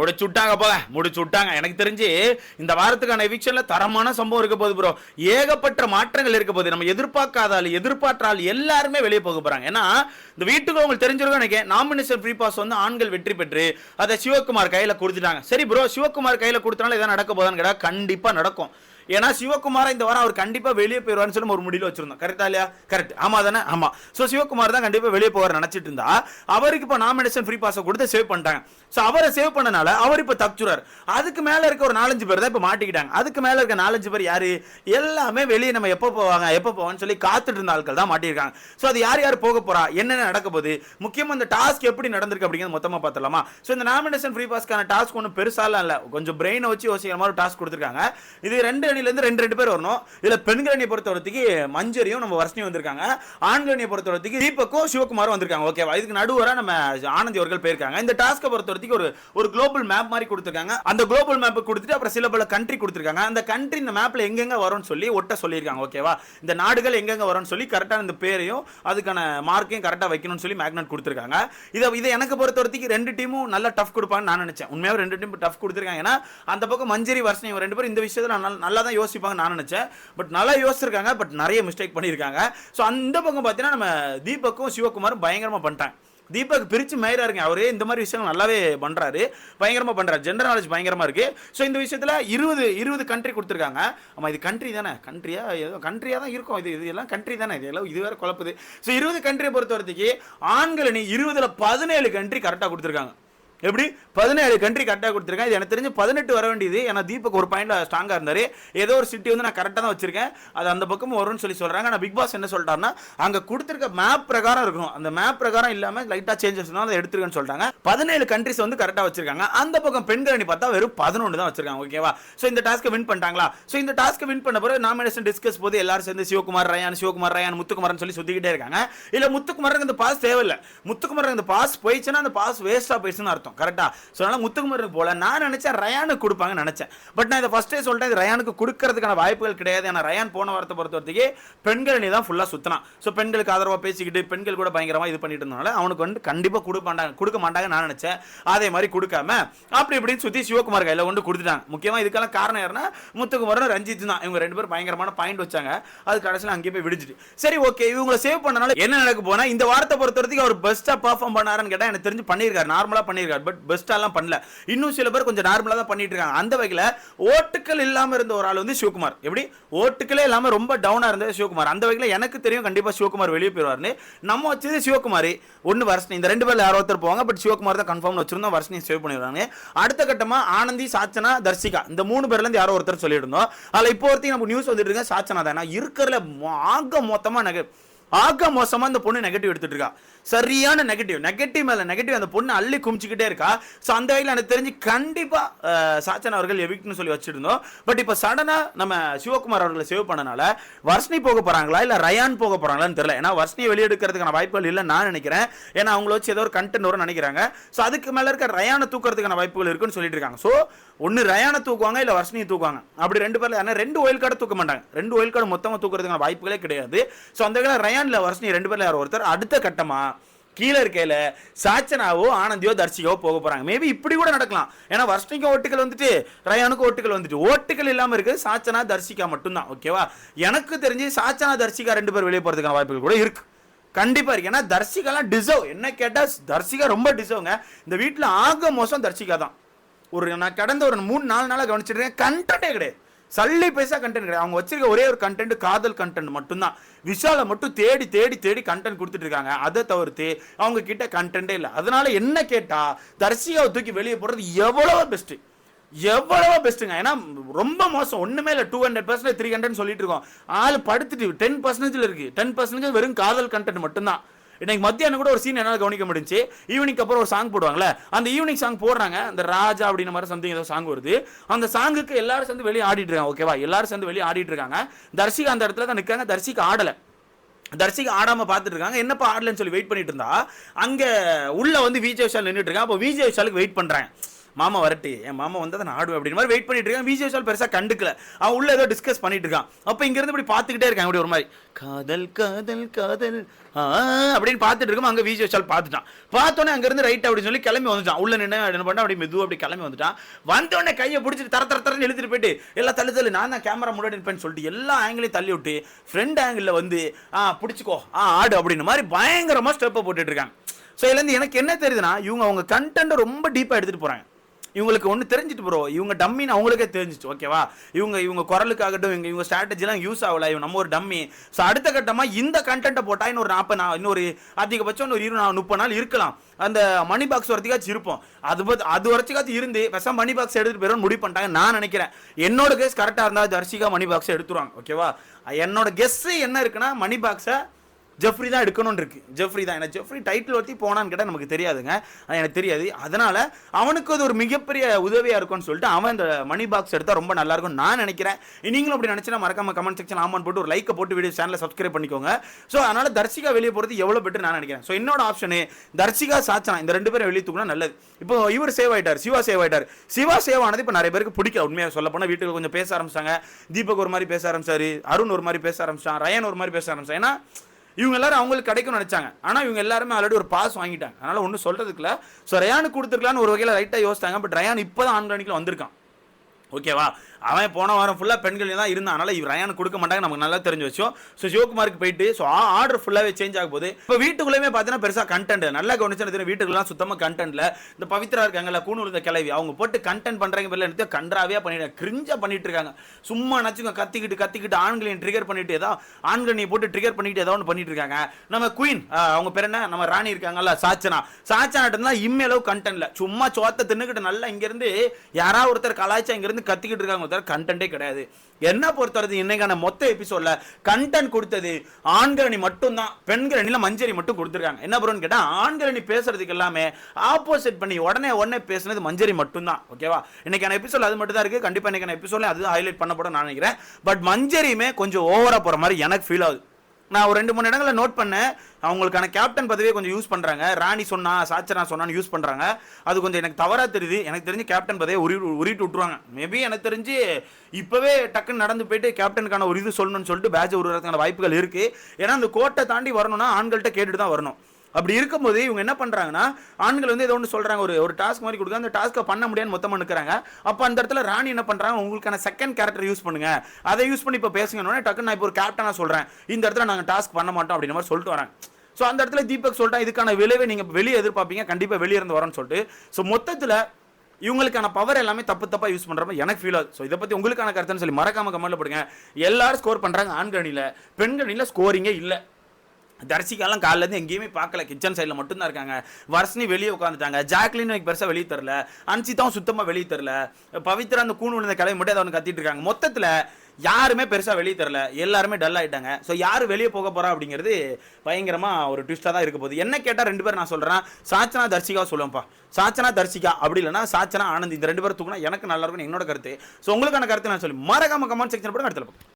முடிச்சு விட்டாங்க போல முடிச்சு விட்டாங்க எனக்கு தெரிஞ்சு இந்த வாரத்துக்கான எவிக்ஷன்ல தரமான சம்பவம் இருக்க போகுது ப்ரோ ஏகப்பட்ட மாற்றங்கள் இருக்க போகுது. நம்ம எதிர்பார்க்காத ஆள் எதிர்பார்த்த ஆள் எல்லாருமே வெளியே போக போறாங்க. ஏன்னா இந்த வீட்டுக்கு உங்களுக்கு தெரிஞ்சிருக்கும் எனக்கு நாமினேஷன் ஃப்ரீ பாஸ் வந்து ஆண்கள் வெற்றி பெற்று அதை சிவகுமார் கையில கொடுத்துட்டாங்க. சரி ப்ரோ சிவகுமார் கையில கொடுத்தனால இதான் நடக்க போதான்னு கேட்டால் கண்டிப்பா நடக்கும். ஏன்னா சிவகுமாரை இந்த வாரம் அவர் கண்டிப்பாக வெளியே போயிடுவார்னு சொல்லி ஒரு முடிவில் வச்சிருந்தோம். கரெக்டா இல்லையா? கரெக்ட் ஆமா தானே? ஆமா. ஸோ சிவகுமார் தான் கண்டிப்பாக வெளியே போவார் நினச்சிட்டு இருந்தா அவருக்கு இப்போ நாமினேஷன் ஃப்ரீ பாஸை கொடுத்து சேவ் பண்ணிட்டாங்க. ஸோ அவரை சேவ் பண்ணனால அவர் இப்போ தப்பிச்சுறாரு அதுக்கு மேலே இருக்க ஒரு நாலஞ்சு பேர் தான் இப்போ மாட்டிக்கிட்டாங்க. அதுக்கு மேலே இருக்க நாலஞ்சு பேர் யாரு? எல்லாமே வெளியே நம்ம எப்போ போவாங்க எப்போ போவான்னு சொல்லி காத்துட்டு இருந்த ஆட்கள் தான் மாட்டியிருக்காங்க. ஸோ அது யார் யார் போக போறா? என்னென்ன நடக்க போகுது? முக்கியமாக இந்த டாஸ்க் எப்படி நடந்திருக்கு அப்படிங்கிறது மொத்தமாக பார்த்தலாமா ஸோ இந்த நாமினேஷன் ஃப்ரீ பாஸ்க்கான டாஸ்க் ஒன்றும் பெருசாலாம் இல்லை. கொஞ்சம் பிரெயினை வச்சு யோசிக்கிற மாதிரி டாஸ்க் கொடுத்துருக்காங்க. இது ரெண்டு அணிலேருந்து ரெண்டு ரெண்டு பேர் வரணும். இதில் பெண்கள் அணியை பொறுத்தவரத்துக்கு மஞ்சரியும் நம்ம வர்ஷினி வந்திருக்காங்க. ஆண்கள் அணியை பொறுத்தவரத்துக்கு தீபக்கும் சிவகுமாரும் வந்திருக்காங்க. ஓகேவா இதுக்கு நடுவராக நம்ம ஆனந்தி அவர்கள் போயிருக்காங்க. இந்த டாஸ்க்கை பொறுத்தவரத்துக்கு ஒரு ஒரு குளோபல் மேப் மாதிரி கொடுத்துருக்காங்க. அந்த குளோபல் மேப் கொடுத்துட்டு அப்புறம் சில பல கண்ட்ரி கொடுத்துருக்காங்க. அந்த கண்ட்ரி இந்த மேப்பில் எங்கெங்க வரும்னு சொல்லி ஒட்ட சொல்லியிருக்காங்க. ஓகேவா இந்த நாடுகள் எங்கெங்க வரும்னு சொல்லி கரெக்டாக இந்த பேரையும் அதுக்கான மார்க்கையும் கரெக்டாக வைக்கணும்னு சொல்லி மேக்னட் கொடுத்துருக்காங்க. இதை இதை எனக்கு பொறுத்தவரத்துக்கு ரெண்டு டீமும் நல்லா டஃப் கொடுப்பாங்கன்னு நான் நினச்சேன். உண்மையாக ரெண்டு டீம் டஃப் கொடுத்துருக்காங்க. ஏன்னா அந்த பக்கம் மஞ்சரி வர்ஷனி ரெண்டு பேரும் இந்த விஷயத்தில் நல்லா- தான் தான் யோசிப்பாங்க நான் நினச்சேன். பட் நல்லா யோசிச்சிருக்காங்க பட் நிறைய மிஸ்டேக் பண்ணியிருக்காங்க. ஸோ அந்த பக்கம் பார்த்தீங்கன்னா நம்ம தீபக்கும் சிவகுமாரும் பயங்கரமாக பண்ணிட்டாங்க. தீபக் பிரித்து மயிரா இருங்க அவரே இந்த மாதிரி விஷயங்கள் நல்லாவே பண்ணுறாரு பயங்கரமாக பண்ணுறாரு ஜென்ரல் நாலேஜ் பயங்கரமாக இருக்கு. ஸோ இந்த விஷயத்துல இருபது இருபது கண்ட்ரி கொடுத்துருக்காங்க. ஆமாம் இது கண்ட்ரி தானே? கண்ட்ரியா ஏதோ கண்ட்ரியாக தான் இருக்கும். இது இது எல்லாம் கண்ட்ரி தானே? இது எல்லாம் இது வேறு குழப்புது. ஸோ இருபது கண்ட்ரியை பொறுத்த வரைக்கும் ஆண்கள் அணி இருபதுல பதினேழு கண்ட்ரி கரெக்டாக கொடுத்துருக்காங்க. எப்படி? பதினேழு கண்ட்ரி கரெக்டாக கொடுத்துருக்கேன். இது எனக்கு தெரிஞ்சு பதினெட்டு வர வேண்டியது. ஏன்னா தீபக் ஒரு பாயிண்டில் ஸ்ட்ராங்காக இருந்தார். ஏதோ ஒரு சிட்டி வந்து நான் கரெக்டாக தான் வச்சிருக்கேன். அது அந்த பக்கமும் வரும்னு சொல்லி சொல்கிறாங்க ஆனால் பிக் பாஸ் என்ன சொல்லிட்டாருன்னா அங்கே கொடுத்துருக்க மேப் பிரகாரம் இருக்கும் அந்த மேப் பிரகாரம் இல்லாமல் லைட்டாக சேஞ்சஸ் அதை எடுத்துருக்கேன்னு சொல்லிட்டாங்க பதினேழு கண்ட்ரிஸ் வந்து கரெக்டாக வச்சிருக்காங்க. அந்த பக்கம் பெண்கள் அணி பார்த்தா வெறும் பதினொன்று தான் வச்சிருக்காங்க. ஓகேவா ஸோ இந்த டாஸ்க்கை வின் பண்ணிட்டாங்களா? ஸோ இந்த டாஸ்க்கை வின் பண்ண பிறகு நாமினேஷன் டிஸ்கஸ் போது எல்லாரும் சேர்ந்து சிவகுமார் ரயான் சிவகுமார் ரயான் முத்துக்குமார்னு சொல்லி சுத்திக்கிட்டே இருக்காங்க. இல்லை முத்துக்குமாருக்கு இந்த பாஸ் தேவையில்லை. முத்துக்குமாருக்கு இந்த பாஸ் போயிடுச்சுன்னா அந்த பாஸ் வேஸ்ட்டாக போயிடுச்சுன்னு அர்த்தம். கரெக்டா ஸோ அதனால் முத்துக்குமாருக்கு போல நான் நினைச்சேன் ரயானுக்கு கொடுப்பாங்கன்னு நினைச்சேன். பட் நான் இதை ஃபஸ்ட்டே சொல்லிட்டேன் இது ரயானுக்கு கொடுக்கறதுக்கான வாய்ப்புகள் கிடையாது. ஏன்னா ரயான் போன வாரத்தை பொறுத்த வரைக்கும் பெண்கள் நீ தான் ஃபுல்லா சுற்றினான் ஸோ பெண்களுக்கு ஆதரவா பேசிக்கிட்டு பெண்கள் கூட பயங்கரமா இது பண்ணிட்டு இருந்தனால அவனுக்கு வந்து கண்டிப்பா கொடுப்பாண்டாங்க கொடுக்க மாட்டாங்க நான் நினைச்சேன். அதே மாதிரி கொடுக்காம அப்படி இப்படின்னு சுத்தி சிவகுமார் கையில கொண்டு கொடுத்துட்டாங்க. முக்கியமா இதுக்கெல்லாம் காரணம் யாருன்னா முத்துக்குமரும் ரஞ்சித் தான். இவங்க ரெண்டு பேரும் பயங்கரமான பாயிண்ட் வச்சாங்க. அது கடைசியில் அங்கேயே போய் விடிஞ்சிட்டு சரி ஓகே இவங்களை சேவ் பண்ணனால என்ன நடக்க போனா இந்த வாரத்தை பொறுத்த வரைக்கும் அவர் பெஸ்ட்டாக பர்ஃபார்ம் பண்ணாருன்னு கேட்டா எனக்கு தெரிஞ்சு பண்ணியிருக்காரு நார்மலா பண்ணியிருக்காரு. பட் பெஸ்ட்டாலாம் பண்ணல. இன்னும் சில பேர் கொஞ்சம் நார்மலா தான் பண்ணிட்டு இருக்காங்க. அந்த வகையில் ஓட்டுக்கள் இல்லாமல் இருந்த ஒரு ஆள் வந்து சிவகுமார். எப்படி? ஓட்டுக்களே இல்லாமல் ரொம்ப டவுனாக இருந்தது சிவகுமார். அந்த வகையில் எனக்கு தெரியும் கண்டிப்பாக சிவகுமார் வெளியே போயிடுவார்னு நம்ம வச்சது சிவகுமார். ஒன்று வருஷம் இந்த ரெண்டு பேர் யாரோ ஒருத்தர் போவாங்க பட் சிவகுமார் தான் கன்ஃபார்ம் வச்சிருந்தோம். வருஷனையும் சேவ் பண்ணிடுவாங்க அடுத்த கட்டமாக ஆனந்தி சாச்சனா தர்சிகா இந்த மூணு பேர்லேருந்து யாரோ ஒருத்தர் சொல்லியிருந்தோம். அதில் இப்போ ஒருத்தையும் நம்ம நியூஸ் வந்துட்டு இருக்கேன் சாச்சனா தான். நான் இருக்கிறதுல ஆக மொத்தமாக நகை ஆக மோசமா அந்த பொண்ணு நெகட்டிவ் எடுத்துட்டு இருக்கா சரியான நெகட்டிவ் நெகட்டிவ் மேல நெகட்டிவ் அந்த பொண்ணு அள்ளி குமிச்சுக்கிட்டே இருக்கா. ஸோ அந்த வகையில் எனக்கு தெரிஞ்சு கண்டிப்பா சாச்சன் அவர்கள் எவிக்ட்னு சொல்லி வச்சிருந்தோம். பட் இப்போ சடனா நம்ம சிவகுமார் அவர்களை சேவ் பண்ணனால வர்ஷினி போக போறாங்களா? இல்ல ரயான் போக போறாங்களான்னு தெரியல. ஏன்னா வர்ஷினி வெளியெடுக்கிறதுக்கான வாய்ப்புகள் இல்லை நான் நினைக்கிறேன். ஏன்னா அவங்கள வச்சு ஏதோ ஒரு கண்டென்ட் வரும்னு நினைக்கிறாங்க. ஸோ அதுக்கு மேல இருக்க ரயானை தூக்கிறதுக்கான வாய்ப்புகள் இருக்குன்னு சொல்லிட்டு இருக்காங்க. ஸோ ஒன்று ரயானை தூக்குவாங்க இல்லை வர்ஷினியை தூக்குவாங்க. அப்படி ரெண்டு பேர்ல ஏன்னா ரெண்டு ஒயில் கார்டு தூக்க மாட்டாங்க. ரெண்டு ஒயில் கார்டு மொத்தமாக தூக்குறதுக்கான வாய்ப்புகளே கிடையாது. ஸோ அந்த வகையில் ரயான்ல வர்ஷினி ரெண்டு பேர்ல யாரோ ஒருத்தர் அடுத்த கட்டமா கீழே இருக்கையில் சாச்சனாவோ ஆனந்தியோ தர்ஷிகோ போக போகிறாங்க மேபி இப்படி கூட நடக்கலாம். ஏன்னா வர்ஷினிக்கு ஓட்டுகள் வந்துட்டு ரயானுக்கு ஓட்டுகள் வந்துட்டு. ஓட்டுகள் இல்லாமல் இருக்குது சாச்சனா தர்ஷிகா மட்டும்தான். ஓகேவா எனக்கு தெரிஞ்சு சாச்சனா தர்ஷிகா ரெண்டு பேர் வெளியே போகிறதுக்கான வாய்ப்புகள் கூட இருக்குது கண்டிப்பாக இருக்கு. ஏன்னா தர்ஷிகாலாம் டிசர்வ் என்ன கேட்டால் தர்ஷிகா ரொம்ப டிசர்வ்ங்க இந்த வீட்டில் ஆக மோசம் தர்ஷிகா தான் ஒரு நான் கடந்த ஒரு மூணு நாலு நாளாக கவனிச்சிருக்கேன் கண்டென்ட்டே கிடையாது. சல்லி பைசா கண்டென்ட் கிடையாது. அவங்க வச்சிருக்க ஒரே ஒரு கண்டென்ட் காதல் கண்டென்ட் மட்டும்தான். விஷாலை மட்டும் தேடி தேடி தேடி கண்டென்ட் கொடுத்துட்டு இருக்காங்க. அதை தவிர்த்து அவங்க கிட்ட கண்டென்ட்டே இல்லை. அதனால என்ன கேட்டா தர்சிகாவை தூக்கி வெளியே போடுறது எவ்வளவோ பெஸ்ட் எவ்வளவோ பெஸ்ட்டுங்க ஏன்னா ரொம்ப மோசம். ஒன்றுமே இல்லை. Two hundred percentage three hundred சொல்லிட்டு இருக்கோம். ஆள் படுத்துட்டு டென் பர்சன்டேஜில் இருக்கு. டென் பர்சன்டேஜ் வெறும் காதல் கண்டென்ட் மட்டும்தான். இன்னைக்கு மத்தியானம் கூட ஒரு சீன் என்னால் கவனிக்க முடிஞ்சு. ஈவினிங் அப்புறம் ஒரு சாங் போடுவாங்கல்ல அந்த ஈவினிங் சாங் போடுறாங்க. அந்த ராஜா அப்படின்ற மாதிரி சம்திங் ஏதோ சாங் வருது. அந்த சாங்குக்கு எல்லாரும் சேர்ந்து வெளியே ஆடிட்டு இருக்காங்க ஓகேவா எல்லாரும் சேர்ந்து வெளியே ஆடிட்டு இருக்காங்க. தர்சிகா அந்த இடத்துல தான் நிற்காங்க தர்ஷிகா ஆடலை. தர்சிக்கு ஆடாம பார்த்துட்டு இருக்காங்க. என்னப்பா ஆடலன்னு சொல்லி வெயிட் பண்ணிட்டு இருந்தா அங்க உள்ள வந்து விஜய் விஷால் நின்றுட்டு இருக்கான். அப்போ விஜய் விஷாலுக்கு வெயிட் பண்ணுறேன் மாமா வரட்டு என் மாமா வந்தால் நான் ஆடுவேன் அப்படின்னு மாதிரி வெயிட் பண்ணிட்டு இருக்கான். விஜய் விஷால் பெருசாக கண்டுக்கல. அவன் உள்ள ஏதோ டிஸ்கஸ் பண்ணிட்டு இருக்கான். அப்போ இங்கேருந்து இப்படி பார்த்துக்கிட்டே இருக்கான். இப்படி ஒரு மாதிரி காதல் காதல் காதல் அப்படின்னு பார்த்துட்டு இருக்கும். அங்கே விஜய் விஷால் பார்த்துட்டான். பார்த்தோன்னே அங்கேருந்து ரைட் அப்படின்னு சொல்லி கிளம்பி வந்துட்டான். உள்ள நின்று என்ன பண்ண அப்படி மெதுவாக அப்படி கிளம்பி வந்துட்டான். வந்தோடனே கையை பிடிச்சிட்டு தர தர தரன்னு எழுத்துட்டு போயிட்டு எல்லாம் தள்ளு தள்ளு நான் தான் கேமரா முன்னாடி இருப்பேன்னு சொல்லிட்டு எல்லா ஆங்கிலையும் தள்ளி விட்டு ஃப்ரண்ட் ஆங்கிளில் வந்து ஆ பிடிச்சிக்கோ ஆ ஆடு அப்படின்னு மாதிரி பயங்கரமாக ஸ்டெப்பை போட்டுட்டு இருக்காங்க. ஸோ இதுலேருந்து எனக்கு என்ன தெரியுதுன்னா இவங்க அவங்க கண்டென்ட்டை ரொம்ப டீப்பாக எடுத்துகிட்டு போகிறாங்க இவங்களுக்கு ஒன்று தெரிஞ்சுட்டு ப்ரோ இவங்க டம்மின்னு அவங்களுக்கே தெரிஞ்சிச்சு ஓகேவா இவங்க இவங்க குரலுக்காகட்டும் இவங்க இவங்க ஸ்ட்ராட்டஜிலாம் யூஸ் ஆகல. இவங்க நம்ம ஒரு டம்மி ஸோ அடுத்த கட்டமாக இந்த கண்டென்ட்டை போட்டால் இன்னொரு நாற்பது நாள் இன்னொரு அதிகபட்சம் இன்னொரு இரு நாள் முப்பது நாள் இருக்கலாம். அந்த மணி பாக்ஸ் வரத்துக்காச்சும் இருப்போம். அது பத் அது வரைச்சிக்காச்சும் இருந்து பெசா மணி பாக்ஸ் எடுத்துட்டு போயிடும் முடிவு பண்ணிட்டாங்க நான் நினைக்கிறேன். என்னோட கேஸ் கரெக்டாக இருந்தால் தர்ஷிகா மணி பாக்ஸை எடுத்துருவாங்க ஓகேவா என்னோட கெஸ்ஸு என்ன இருக்குன்னா மணி பாக்ஸை ஜெஃப்ரி தான் எடுக்கணும்னு இருக்கு ஜெஃப்ரி தான். ஏன்னா ஜெஃப்ரி டைட்டில் ஒத்தி போனான்னு கேட்டால் நமக்கு தெரியாதுங்க. அது எனக்கு தெரியாது. அதனால அவனுக்கு அது ஒரு மிகப்பெரிய உதவியாக இருக்கும்னு சொல்லிட்டு அவன் இந்த மணி பாக்ஸ் எடுத்தால் ரொம்ப நல்லா இருக்கும் நான் நினைக்கிறேன். நீங்களும் அப்படி நினச்சினா மறக்காம கமெண்ட் செக்ஷன் ஆமான் போட்டு ஒரு லைக்கை போட்டு வீடியோ சேனலை சப்ஸ்கிரைப் பண்ணிக்கோங்க. ஸோ அதனால தர்ஷிகா வெளியே போகிறது எவ்வளோ பெட்டர் நான் நினைக்கிறேன். ஸோ என்னோட ஆப்ஷனு தர்ஷிகா சாச்சனா இந்த ரெண்டு பேரும் வெளியே தூக்கினா நல்லது. இப்போ இவர் சேவ் ஆயிட்டார். சிவா சேவ் ஆயிட்டார். சிவா சேவ் ஆனது இப்போ நிறைய பேருக்கு பிடிக்கல. உண்மையாக சொல்ல போனால் வீட்டுக்கு கொஞ்சம் பேச ஆரம்பிச்சாங்க. தீபக் ஒரு மாதிரி பேச ஆரம்பிச்சாரு. அருண் ஒரு மாதிரி பேச ஆரம்பிச்சான். ரயன் ஒரு மாதிரி பேச ஆரம்பிச்சான். ஏன்னா இவங்க எல்லாரும் அவங்களுக்கு கிடைக்கும்னு நினைச்சாங்க. ஆனால் இவங்க எல்லாருமே ஆல்ரெடி ஒரு பாஸ் வாங்கிட்டாங்க. அதனால ஒன்றும் சொல்றதுக்குல ஸோ ரயானுக்கு கொடுத்துருக்கலான்னு ஒரு வகையில் ரைட்டாக யோசிச்சாங்க. பட் ரயான் இப்போ தான் ஆன்லைனில் வந்திருக்கான். ஓகேவா? அவன் போன வாரம் ஃபுல்லாக பெண்கள் தான் இருந்தான். அதனால் இவர் ரயான் கொடுக்க மாட்டாங்க நமக்கு நல்லா தெரிஞ்சு வச்சோம். ஸோ சிவகுமாருக்கு போயிட்டு ஸோ ஆர்டர் ஃபுல்லாகவே சேஞ்ச் ஆக போகுது. இப்போ வீட்டுக்குள்ளேயுமே பார்த்தீங்கன்னா பெருசாக கண்டென்ட் நல்லா கவனிச்சு வீட்டுக்குலாம் சுத்தமாக கண்டென்ட்ல இந்த பவித்ரா இருக்காங்கல்ல கூணூர் இந்த கிளவி அவங்க போட்டு கண்டென்ட் பண்ணுறாங்க பேரில் எடுத்து கன்றாவே பண்ணிட்டு கிரிஞ்சாக பண்ணிட்டு இருக்காங்க. சும்மா நச்சுங்க கத்திக்கிட்டு கத்திக்கிட்டு ஆண்களையும் ட்ரிகர் பண்ணிட்டு ஏதோ ஆண்களை போட்டு ட்ரிகர் பண்ணிட்டு ஏதோ ஒன்று பண்ணிட்டு இருக்காங்க. நம்ம குயின் அவங்க பேர் என்ன? நம்ம ராணி இருக்காங்கல்ல சாச்சனா. சாச்சனாட்ட தான் இம்மையளவு கண்டென்ட்ல சும்மா சோத்தை தின்னுக்கிட்டு நல்லா இங்கேருந்து யாராவது ஒருத்தர் கலாய்ச்சா இங்கேருந்து கத்திக்கிட்டு இருக்காங்க தவிர கண்டென்ட்டே கிடையாது. என்ன பொறுத்தவரை இன்னைக்கான மொத்த எபிசோட்ல கண்டென்ட் கொடுத்தது ஆண்கரணி மட்டும்தான். தான் அணில மஞ்சரி மட்டும் கொடுத்துருக்காங்க. என்ன ப்ரோன்னு கேட்டா ஆண்கரணி பேசுறதுக்கு எல்லாமே ஆப்போசிட் பண்ணி உடனே உடனே பேசுனது மஞ்சரி மட்டும்தான். ஓகேவா இன்னைக்கான எபிசோட் அது மட்டும் தான் இருக்கு. கண்டிப்பா இன்னைக்கான எபிசோட்ல அது ஹைலைட் பண்ணப்படும் நான் நினைக்கிறேன். பட் மஞ்சரியுமே கொஞ்சம் ஓவரா போற மாதிரி எனக்கு ஃபீல் ஆகுது. நான் ஒரு ரெண்டு மூணு இடங்களில் நோட் பண்ணேன். அவங்களுக்கான கேப்டன் பதவியை கொஞ்சம் யூஸ் பண்ணுறாங்க ராணி சொன்னா சாச்சனா சொன்னான்னு யூஸ் பண்ணுறாங்க அது கொஞ்சம் எனக்கு தவறாக தெரியுது. எனக்கு தெரிஞ்சு கேப்டன் பதவியை உரி உரிட்டு விட்ருவாங்க மேபி எனக்கு தெரிஞ்சு இப்போவே டக்குன்னு நடந்து போயிட்டு கேப்டனுக்கான ஒரு இது சொல்லணும்னு சொல்லிட்டு பேட்ச் உருவதுக்கான வாய்ப்புகள் இருக்குது ஏன்னா அந்த கோட்டை தாண்டி வரணும்னா ஆண்கள்கிட்ட கேட்டுட்டு தான் வரணும். அப்படி இருக்கும்போது இவங்க என்ன பண்ணுறாங்கன்னா ஆண்கள் வந்து ஏதோ ஒன்று சொல்கிறாங்க ஒரு ஒரு டாஸ்க் மாதிரி கொடுக்க அந்த டாஸ்க்கை பண்ண முடியாதுன்னு மொத்தமாக நிற்கிறாங்க அப்போ அந்த இடத்துல ராணி என்ன பண்ணுறாங்க உங்களுக்கான செகண்ட் கேரக்டர் யூஸ் பண்ணுங்க. அதை யூஸ் பண்ணி இப்போ பேசுங்கன்னு டக்குன்னு நான் இப்போ ஒரு கேப்டனாக சொல்கிறேன் இந்த இடத்துல நாங்கள் டாஸ்க் பண்ண மாட்டோம் அப்படின்ற மாதிரி சொல்லிட்டு வராங்க. ஸோ அந்த இடத்துல தீபக் சொல்லிட்டா இதுக்கான விளைவை நீங்கள் வெளியே எதிர்பார்ப்பீங்க கண்டிப்பாக வெளியே இருந்து வரோம்னு சொல்லிட்டு. ஸோ மொத்தத்தில் இவங்களுக்கான பவர் எல்லாமே தப்பு தப்பாக யூஸ் பண்ணுறப்ப மாதிரி எனக்கு ஃபீல் ஆகுது ஸோ இதை பற்றி உங்களுக்கான கருத்துன்னு சொல்லி மறக்காம கமெண்ட்ல போடுங்க. எல்லாரும் ஸ்கோர் பண்ணுறாங்க ஆண்கணியில் பெண்கணியில் ஸ்கோரிங்கே இல்லை. தரிஷிகாலாம் காலைலேருந்து எங்கேயுமே பார்க்கல. கிச்சன் சைடில் மட்டும்தான் இருக்காங்க. வர்ஷினி வெளியே உட்காந்துட்டாங்க ஜாக்லின் எனக்கு பெருசாக வெளியே தரல. அன்சிதாவும் சுத்தமாக வெளியே தரல. பவித்ரா அந்த கூணு விழுந்த கலை மட்டும் அதை கத்திட்டு இருக்காங்க. மொத்தத்தில் யாருமே பெருசாக வெளியே தரல. எல்லாருமே டல் ஆகிட்டாங்க ஸோ யார் வெளியே போக போகிறா அப்படிங்கிறது பயங்கரமாக ஒரு ட்விஸ்ட்டாக தான் இருக்க போகுது. என்ன கேட்டால் ரெண்டு பேர் நான் சொல்கிறேன் சாச்சனா தர்சிகா சொல்லுவேன்ப்பா சாச்சனா தர்சிகா அப்படி இல்லைனா சாச்சனா ஆனந்த் இந்த ரெண்டு பேர் தூக்குனா எனக்கு நல்லா இருக்கும் என்னோட கருத்து. ஸோ உங்களுக்கான கருத்து நான் சொல்லி மறக்காம கமெண்ட் செக்ஷன் போட்டு அடுத்த